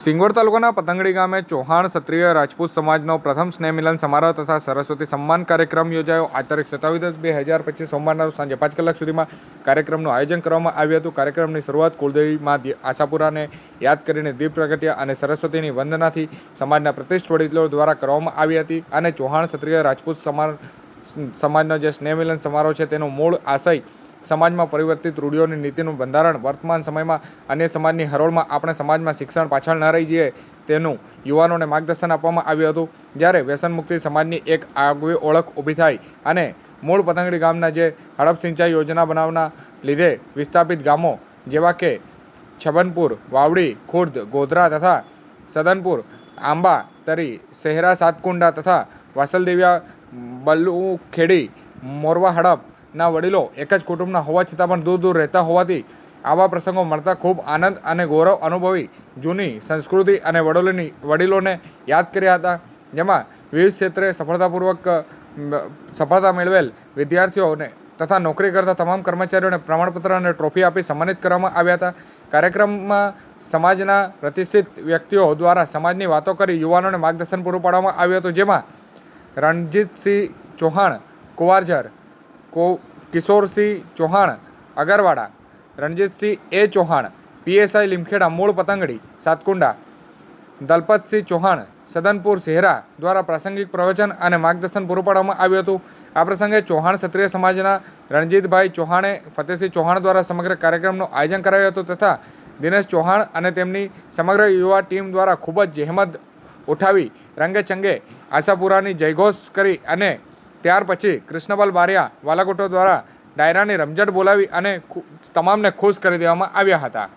સિંગવડ તાલુકાના પતંગડી ગામે ચૌહાણ ક્ષત્રિય રાજપૂત સમાજનો પ્રથમ સ્નેહ મિલન સમારોહ તથા સરસ્વતી સન્માન કાર્યક્રમ યોજાયો. આ તારીખ સત્તાવીસ દસ બે હજાર પચીસ સોમવારના સાંજે પાંચ કલાક સુધીમાં કાર્યક્રમનું આયોજન કરવામાં આવ્યું હતું. કાર્યક્રમની શરૂઆત કુલદેવીમાં આશાપુરાને યાદ કરીને દીપ પ્રગટ્યા અને સરસ્વતીની વંદનાથી સમાજના પ્રતિષ્ઠ વડીલો દ્વારા કરવામાં આવી હતી અને ચૌહાણ ક્ષત્રિય રાજપૂત સમાજ સમાજનો જે સ્નેહ મિલન સમારોહ છે તેનો મૂળ આશય સમાજમાં પરિવર્તિત રૂઢિઓની નીતિનું બંધારણ વર્તમાન સમયમાં અન્ય સમાજની હરોળમાં આપણે સમાજમાં શિક્ષણ પાછળ ન રહી જઈએ તેનું યુવાનોને માર્ગદર્શન આપવામાં આવ્યું હતું. જ્યારે વ્યસનમુક્તિ સમાજની એક આગવી ઓળખ ઊભી થાય અને મૂળ પતંગડી ગામના જે હડપ સિંચાઈ યોજના બનાવના લીધે વિસ્થાપિત ગામો જેવા કે છબનપુર, વાવડી, ખુર્દ, ગોધરા તથા સદનપુર, આંબા તરી શહેરા સાતકુંડા તથા વાસલદેવિયા બલ્લુખેડી મોરવા હડપના વડીલો એક જ કુટુંબના હોવા છતાં પણ દૂર દૂર રહેતા હોવાથી આવા પ્રસંગો મળતા ખૂબ આનંદ અને ગૌરવ અનુભવી જૂની સંસ્કૃતિ અને વડોલોની વડીલોને યાદ કર્યા હતા. જેમાં વિવિધ ક્ષેત્રે સફળતાપૂર્વક સફળતા મેળવેલ વિદ્યાર્થીઓને તથા નોકરી કરતા તમામ કર્મચારીઓને પ્રમાણપત્ર અને ટ્રોફી આપી સન્માનિત કરવામાં આવ્યા હતા. કાર્યક્રમમાં સમાજના પ્રતિષ્ઠિત વ્યક્તિઓ દ્વારા સમાજની વાતો કરી યુવાનોને માર્ગદર્શન પૂરું પાડવામાં આવ્યું હતું. જેમાં રણજીતસિંહ ચૌહાણ કુવારજર કો કિશોરસિંહ ચૌહાણ, અગરવાડા, રણજીતસિંહ એ ચૌહાણ, પીએસઆઈ લીમખેડા, મૂળ પતંગડી, સાતકુંડા, દલપતસિંહ ચૌહાણ, સદનપુર શહેરા દ્વારા પ્રાસંગિક પ્રવચન અને માર્ગદર્શન પૂરું પાડવામાં આવ્યું હતું. આ પ્રસંગે ચૌહાણ ક્ષત્રિય સમાજના રણજીતભાઈ ચૌહાણે, ફતેહસિંહ ચૌહાણ દ્વારા સમગ્ર કાર્યક્રમનું આયોજન કરાયું હતું તથા દિનેશ ચૌહાણ અને તેમની સમગ્ર યુવા ટીમ દ્વારા ખૂબ જ જહેમત ઉઠાવી રંગે ચંગે આશાપુરાની જયઘોષ કરી અને ત્યાર પછી કૃષ્ણપાલ બારિયા વાલાકોટો દ્વારા ડાયરાની રમઝટ બોલાવી અને તમામને ખુશ કરી દેવામાં આવ્યા હતા.